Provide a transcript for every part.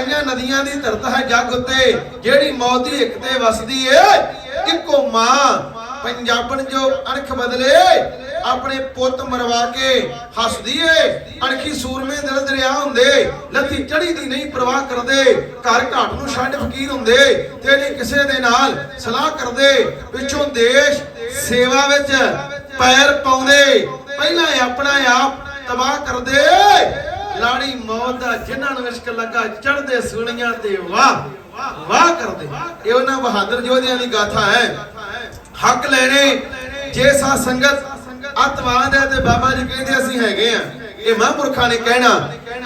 ਇਹਨਾਂ ਨਦੀਆਂ ਦੀ ਧਰਤ ਹੈ ਜੱਗ ਉੱਤੇ, ਜਿਹੜੀ ਮੌਤ ਦੀ ਇੱਕ ਤੇ ਵਸਦੀ ਏ। ਇੱਕੋ ਮਾਂ ਪੰਜਾਬਣ ਜੋ ਅਣਖ ਬਦਲੇ, ਆਪਣੇ ਪੁੱਤ ਮਰਵਾ ਕੇ ਹੱਸਦੀ ਏ। ਅਣਖੀ ਸੂਰਮੇ ਦਿਲ ਦਰਿਆ ਹੁੰਦੇ, ਲੱਥੀ ਚੜੀ ਦੀ ਨਹੀਂ ਪਰਵਾਹ ਕਰਦੇ। ਘਰ ਘਾਟ ਨੂੰ ਛੱਡ ਫਕੀਰ ਹੁੰਦੇ, ਤੇ ਨਹੀਂ ਕਿਸੇ ਦੇ ਨਾਲ ਸਲਾਹ ਕਰਦੇ। ਪਿੱਛੋਂ ਦੇਸ਼ ਸੇਵਾ ਵਿੱਚ ਪੈਰ ਪਾਉਂਦੇ, ਪਹਿਲਾਂ ਆਪਣਾ ਆਪ ਤਬਾਹ ਕਰਦੇ। ਲਾੜੀ ਮੌਤ ਦਾ ਜਿਨ੍ਹਾਂ ਨੂੰ ਇਸ਼ਕ ਲੱਗਾ ਚੜਦੇ ਸੂਲੀਆਂ ਤੇ ਵਾਹ ਵਾਹ ਕਰਦੇ। ਇਹ ਉਹਨਾਂ ਬਹਾਦਰ ਯੋਧਿਆਂ ਦੀ ਗਾਥਾ ਹੈ। ਹੱਕ ਲੈਣੇ, ਜੇ ਸਾ ਸੰਗਤ ਅਤਵਾਦ ਹੈ ਤੇ ਬਾਬਾ ਜੀ ਕਹਿੰਦੇ ਅਸੀਂ ਹੈਗੇ ਆ ਇਹ ਮਹਾਂਪੁਰਖਾਂ ਨੇ ਕਹਿਣਾ,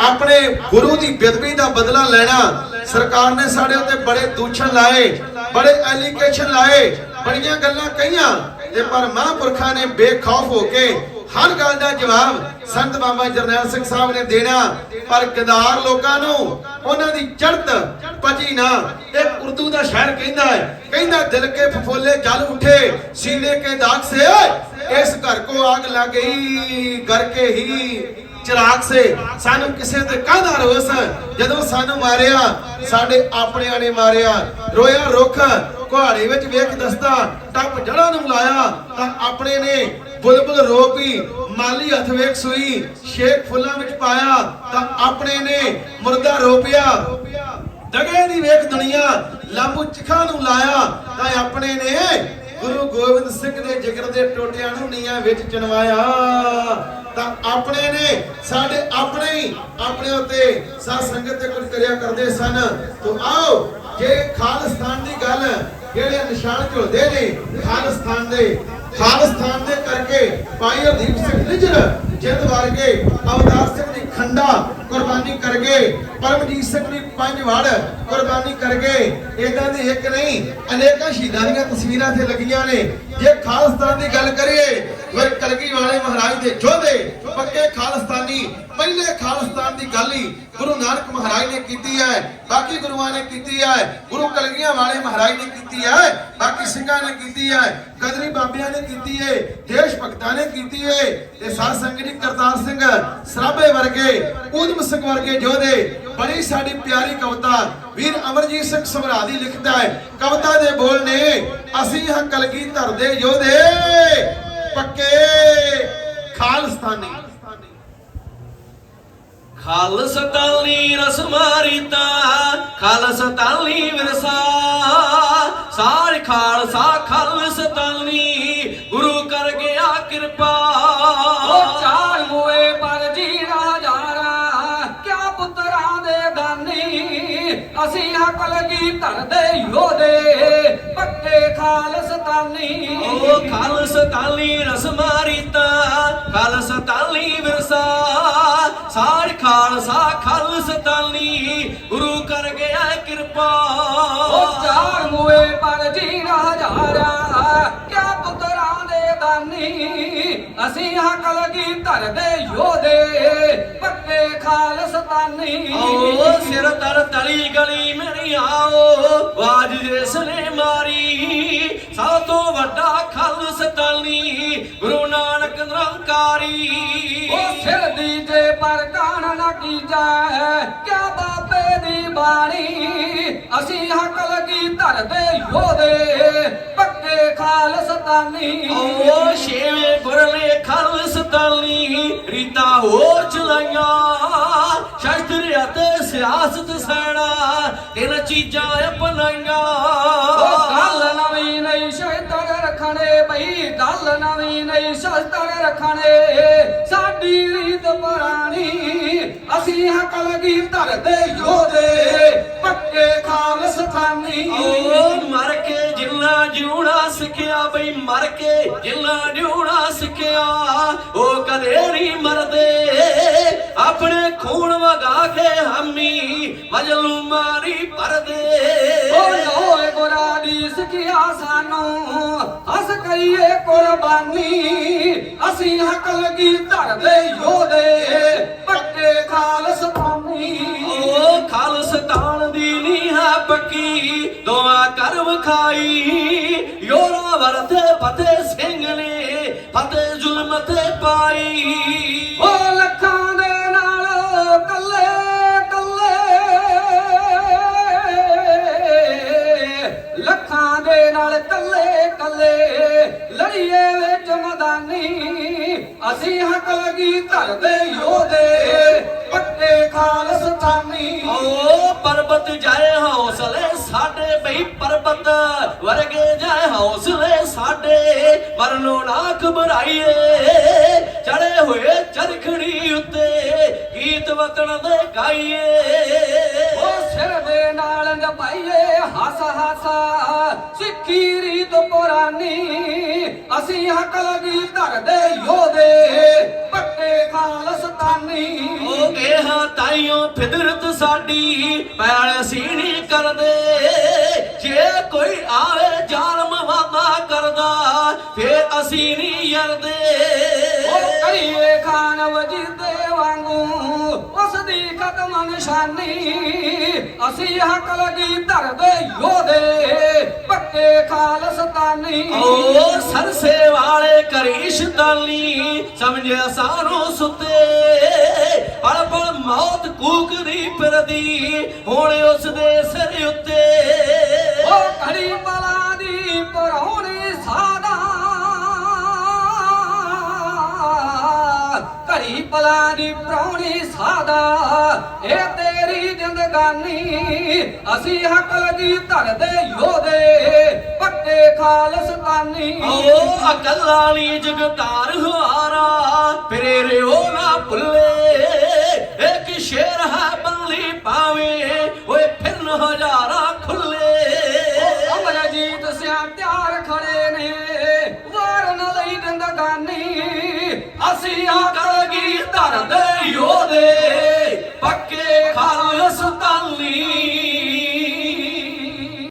ਆਪਣੇ ਗੁਰੂ ਦੀ ਬੇਦਬੀ ਦਾ ਬਦਲਾ ਲੈਣਾ, ਸਰਕਾਰ ਨੇ ਸਾਡੇ ਉੱਤੇ ਬੜੇ ਦੂਸ਼ਣ ਲਾਏ, ਬੜੇ ਐਲੀਗੇਸ਼ਨ ਲਾਏ, ਬੜੀਆਂ ਗੱਲਾਂ ਕਹੀਆਂ, ਤੇ ਪਰ ਮਹਾਂਪੁਰਖਾਂ ਨੇ ਬੇਖੌਫ ਹੋ ਕੇ ਹਰ ਗੱਲ ਦਾ ਜਵਾਬ ਸੰਤ ਬਾਬਾ ਜਰਨੈਲ ਸਿੰਘ ਸਾਹਿਬ ਨੇ ਦੇਣਾ। ਪਰ ਗਦਾਰ ਲੋਕਾਂ ਨੂੰ ਉਹਨਾਂ ਦੀ ਚੜ੍ਹਤ ਪਜੀ ਨਾ। ਇੱਕ ਉਰਦੂ ਦਾ ਸ਼ਾਇਰ ਕਹਿੰਦਾ ਹੈ। ਕਹਿੰਦਾ, ਦਿਲ ਕੇ ਫਫੋਲੇ ਜਲ ਉਠੇ, ਸੀਨੇ ਕੇ ਦਾਗ ਸੇ ਇਸ ਘਰ ਕੋ ਆਗ ਲੱਗ ਗਈ, ਘਰ ਕੇ ਹੀ ਚਿਰਾਗ ਸੇ। ਸਾਨੂੰ ਕਿਸੇ ਤੇ ਕਾਹਦਾ ਰੋਸ ਜਦੋਂ ਸਾਨੂੰ ਮਾਰਿਆ, ਸਾਡੇ ਆਪਣਿਆਂ ਨੇ ਮਾਰਿਆ। ਰੋਇਆ ਰੁੱਖ ਕੁਹਾੜੇ ਵਿੱਚ ਵੇਖ ਦਸਤਾ ਟੱਪ ਜੜਾਂ ਨੂੰ ਲਾਇਆ ਤਾਂ ਆਪਣੇ ਨੇ ਬੁਲਬੁਲ ਰੋਪੀ ਮਾਲੀ ਹੱਥ ਵੇਖ ਸੂਈ ਸ਼ੇਖ ਫੁੱਲਾਂ ਵਿੱਚ ਪਾਇਆ, ਤਾਂ ਆਪਣੇ ਨੇ ਮੁਰਦਾ ਰੋਪਿਆ। ਦਗੇ ਦੀ ਵੇਖ ਦੁਨੀਆ ਲਾਂਬੂ ਚਿਖਾ ਨੂੰ ਲਾਇਆ, ਤਾਂ ਆਪਣੇ ਨੇ ਗੁਰੂ ਗੋਬਿੰਦ ਸਿੰਘ ਦੇ ਜਿਗਰ ਦੇ ਟੋਟਿਆਂ ਨੂੰ ਨੀਆਂ ਵਿੱਚ ਚਣਵਾਇਆ। ਤਾਂ ਆਪਣੇ ਨੇ ਸਾਡੇ ਆਪਣੇ ਹੀ ਆਪਣੇ ਉੱਤੇ ਸਾਧ ਸੰਗਤ ਤੇ ਕੁਝ ਕਰਿਆ ਕਰਦੇ ਸਨ। ਤੋ ਆਓ, ਜੇ ਖਾਲਿਸਤਾਨ ਦੀ ਗੱਲ ਜਿਹੜੇ ਨਿਸ਼ਾਨ ਝੁਲਦੇ ਨੇ ਖਾਲਿਸਤਾਨ ਦੇ ਖਾਲਿਸਤਾਨ ਦੇ ਕਰਕੇ ਭਾਈ ਹਰਦੀਪ ਸਿੰਘ ਨਿਜਰ ਜਿੰਦ ਵਰਗੇ ਅਵਤਾਰ ਸਿੰਘ ਦੀ ਖੰਡਾ ਕੁਰਬਾਨੀ ਕਰ ਗਏ, ਪਰਮਜੀਤ ਸਿੰਘ ਦੀ ਪੰਜ ਵੜ ਕੁਰਬਾਨੀ ਕਰ ਗਏ। ਇਦਾਂ ਦੀ ਇੱਕ ਨਹੀਂ, ਅਨੇਕਾਂ ਸ਼ਹੀਦਾਂ ਦੀਆਂ ਤਸਵੀਰਾਂ ਤੇ ਲੱਗੀਆਂ ਨੇ। ਜੇ ਖਾਲਿਸਤਾਨ ਦੀ ਗੱਲ ਕਰੀਏ, ਫਿਰ ਕਲਗੀ ਵਾਲੇ ਮਹਾਰਾਜ ਦੇ ਯੋਧੇ ਪੱਕੇ ਖਾਲਿਸਤਾਨੀ ਪਹਿਲੇ ਖਾਲਿਸਤਾਨ ਦੀ ਗੱਲ ਹੀ ਗੁਰੂ ਨਾਨਕ ਮਹਾਰਾਜ ਨੇ ਕੀਤੀ ਹੈ, ਬਾਕੀ ਗੁਰੂਆਂ ਨੇ ਕੀਤੀ ਹੈ, ਗੁਰੂ ਕਲਗੀਆਂ ਵਾਲੇ ਮਹਾਰਾਜ ਨੇ ਕੀਤੀ ਹੈ, ਬਾਕੀ ਸਿੰਘਾਂ ਨੇ ਕੀਤੀ ਹੈ ਕਦਰੀ ਬਾਬਿਆਂ ਨੇ ਕੀਤੀ ਹੈ, ਦੇਸ਼ ਭਗਤਾਂ ਨੇ ਕੀਤੀ ਹੈ, ਤੇ ਸਾਧ ਸੰਗਤ ਜੀ ਕਰਤਾਰ ਸਿੰਘ ਸਰਾਭੇ ਵਰਗੇ ਉਦਮ ਸਿੰਘ ਵਰਗੇ ਯੋਧੇ ਬੜੀ ਸਾਡੀ ਪਿਆਰੀ ਕਵਿਤਾ ਵੀਰ ਅਮਰਜੀਤ ਸਿੰਘ ਸਮਰਾ ਦੀ ਲਿਖਦਾ ਹੈ। ਕਵਿਤਾ ਦੇ ਬੋਲ ਨੇ, ਅਸੀਂ ਹਾਂ ਕਲਗੀ ਧਰਦੇ ਯੋਧੇ ਪੱਕੇ ਖਾਲਿਸਤਾਨੀ ਖਾਲਸ ਤਾਲੀ ਰਸ ਮਾਰੀਤਾ ਖਾਲਸ ਤਾਲੀ ਵਿਰਸਾ। ਸਾਰ ਖਾਲਸਾ ਖਾਲਸ ਤਾਲੀ ਗੁਰੂ ਕਰ ਗਿਆ ਕਿਰਪਾ। ਚਾਰ ਮੋਏ ਪਰ ਜੀਣਾ ਹਜ਼ਾਰਾ ਕਿਆ ਪੁੱਤਰਾਂ ਦੇ ਦਾਨੀ। ਅਸੀਂ ਹੱਕ ਲਗੀ ਧਰਦੇ ਯੋਧੇ ਪੱਕੇ ਖਾਲਸਤਾਨੀ ਓ ਖਾਲਸ ਤਾਲੀ ਰਸ ਮਾਰੀਤਾ ਖਾਲਸ ਤਾਲੀ ਵਿਰਸਾ। ਸਾਰ ਖਾਲਸਾ ਖਾਲਸ ਤਾਲੀ ਗੁਰੂ ਕਰ ਗਿਆ ਕਿਰਪਾ। ਉਹ ਚਾਰ ਮੋਏ ਪਰ ਜੀਣਾ ਹਜ਼ਾਰਾ ਕਿਆ ਪੁੱਤਰਾਂ ਦੇ ਦਾਨੀ। ਅਸੀਂ ਹੱਕ ਲਗੀ ਧਰਦੇ ਯੋਧੇ ਪੱਕੇ ਖਾਲਸਤਾਨੀ ਓ ਸਿਰ ਤਰ ਤਲੀ ਗਲੀ ਮੇਰੀ ਆਓ। ਬਾਜ ਜਿਸ ਨੇ ਮਾਰੀ ਸਭ ਤੋਂ ਵੱਡਾ ਖਾਲਸ ਤਾਲੀ ਗੁਰੂ ਨਾਨਕ ਨਿਰੰਕਾਰੀ। ਉਹ ਸਿਰ ਦੀ ਜੇ ਪਰ ਕਾਣ ਨਾ ਕੀਜਾ ਕਿਆ ਬਾਬੇ ਦੀ ਬਾਣੀ? ਅਸੀਂ ਹੱਕ ਲਗੀ ਧਰਦੇ ਯੋਧੇ ਪੱਕੇ ਖਾਲਸਤਾਨੀ ਓ ਛੇਵੇਂ ਗੁਰਲੇ ਖਾਲਸ ਤਾਲੀ ਰੀਤਾ ਹੋ ਚਲਾਈਆਂ ਸਿਆਸਤ ਸੈਣਾ ਤਿੰਨ ਚੀਜ਼ਾਂ ਅਪਣਾਈਆਂ। ਗੱਲ ਨਵੀਂ ਨਹੀਂ ਸ਼ਸਤਰ ਰੱਖਣੇ ਬਈ ਗੱਲ ਨਵੀਂ ਨਹੀਂ ਸ਼ਸਤਰ ਰੱਖਣੇ। ਸਾਡੀ ਰੀਤ ਪੁਰਾਣੀ ਅਸੀਂ ਹੱਕ ਲਗੀ ਧਰਦੇ ਯੋਧੇ ਪੱਕੇ ਖਾਲਸਤਾਨੀ ਮਰ ਕੇ ਜਿੰਨਾ ਜਿਉਣਾ ਸਿੱਖਿਆ ਬਈ ਮਰ ਕੇ ਜਿੰਨਾ ਜਿਉਣਾ ਸਿੱਖਿਆ ਉਹ ਕਦੇ ਨਹੀਂ ਆਪਣੇ ਖੂਨ ਵਗਾ ਕੇ ਹਮੀ ਮਜਲੂ ਮਾਰੀ ਪਰਦੇ। ਓਏ ਓਏ ਗੁਰਾਂ ਦੀ ਸਿੱਖਿਆ ਸਾਨੂੰ। ਹੱਸ ਕਰੀਏ ਕੁਰਬਾਨੀ। ਅਸੀਂ ਹੱਕ ਲਗੀ ਧਰਦੇ ਯੋਧੇ ਪੱਕੇ ਖਾਲਸਤਾਨੀ ਓ ਖਾਲਸਤਾਨ ਦੀ ਨੀ ਹੈ ਪੱਕੀ ਦੋਵਾਂ ਕਰ ਵਿਖਾਈ ਯੋਰਾ ਵਰਤੇ ਫਤਿਹ ਸਿੰਘ ਨੇ ਫਤਿਹ ਜ਼ੁਲਮ ਤੇ ਪਾਈ। ਓ ਨਾਲ ਕੱਲੇ ਕੱਲੇ ਲੜੀਏ ਵਿੱਚ ਮਦਾਨੀ। ਅਸੀਂ ਹੱਕ ਲਗੀ ਧਰ ਦੇ ਯੋਧੇ ਪੱਟੇ ਖਾਲਸਤਾਨੀ ਓ ਪਰਬਤ ਜਾਏ ਹੌਸਲੇ ਸਾਡੇ ਬਈ ਪਰਬਤ ਵਰਗੇ ਜਾਏ ਹੌਸਲੇ ਸਾਡੇ। ਵਰਨੋ ਨਾ ਘਬਰਾਈਏ ਚੜੇ ਹੋਏ ਚਰਖੜੀ ਉੱਤੇ ਗੀਤ ਵਤਨ ਦੇ ਗਾਈਏ। ਓ ਸਿਰ ਦੇ ਨਾਲ ਨਭਾਈਏ ਹੱਸ ਹੱਸ ਸਿੱਖੀ ਰੀਤ ਪੁਰਾਨੀ ਅਸੀਂ ਹੱਕ ਲਗੀ ਧਰਦੇ ਯੋਧੇ ਪੱਕੇ ਖਾਲਸਤਾਨੀ ਹੋ ਹਾਂ ਤਾਈਓ ਫਿਦਰਤ ਸਾਡੀ ਪੈਲ ਨਹੀਂ ਕਰਦੇ। ਜੇ ਕੋਈ ਆਵੇ ਜ਼ਾਲਮ ਵਾਦਾ ਕਰਦਾ ਫੇਰ ਅਸੀਂ ਨਹੀਂ ਯਰਦੇ। ਉਹ ਕਰੀਏ ਖਾਨ ਵਜੀਦੇ ਵਾਂਗੂ ਕਦਮ ਨਿਸ਼ਾਨੀ ਅਸੀਂ ਹੱਕ ਲਗੀ ਧਰਦੇ ਯੋਧੇ ਪੱਕੇ ਖਾਲਸਤਾਨੀ ਓ ਸਰਸੇ ਵਾਲੇ ਕਰੀਸ਼ਤਾਨੀ ਸਮਝਿਆ ਸਾਰੋਂ ਸੁੱਤੇ। ਪਲ ਪਲ ਮੌਤ ਕੂਕਦੀ ਫਿਰਦੀ ਹੁਣ ਉਸ ਦੇ ਸਿਰ ਉੱਤੇ। ਉਹ ਘੜੀ ਬਲਾ ਦੀ ਪਰੌਣੀ ਬਲਾ ਦੀ ਪਰੌਣੀ ਸਾਦਾ ਇਹ ਤੇਰੀ ਜ਼ਿੰਦਗਾਨੀ ਅਸੀਂ ਹੱਕ ਲਗੀ ਧਰਦੇ ਯੋਧੇ ਪੱਕੇ ਖਾਲਸਤਾਨੀ ਓ ਅਕਲ ਵਾਲੀ ਜਗਤਾਰ ਹਾਰਾ ਫਿਰੇ ਰਿਓ ਨਾ ਭੁੱਲੇ ਇੱਕ ਸ਼ੇਰ ਹੈ ਬੱਲੀ ਪਾਵੇ ਓਏ ਫਿਰਨ ਹਜ਼ਾਰਾਂ ਖੁੱਲੇ। ਅਮਰਜੀਤ ਸਿਆਂ ਤਿਆਰ ਖੜੇ ਨੇ ਵਾਰਨ ਲਈ ਜ਼ਿੰਦਗਾਨੀ ਅਸੀਂ ਆਕਲਗੀ ਧਰਦੇ ਯੋਧੇ ਪੱਕੇ ਖਾਲਸਤਾਨੀ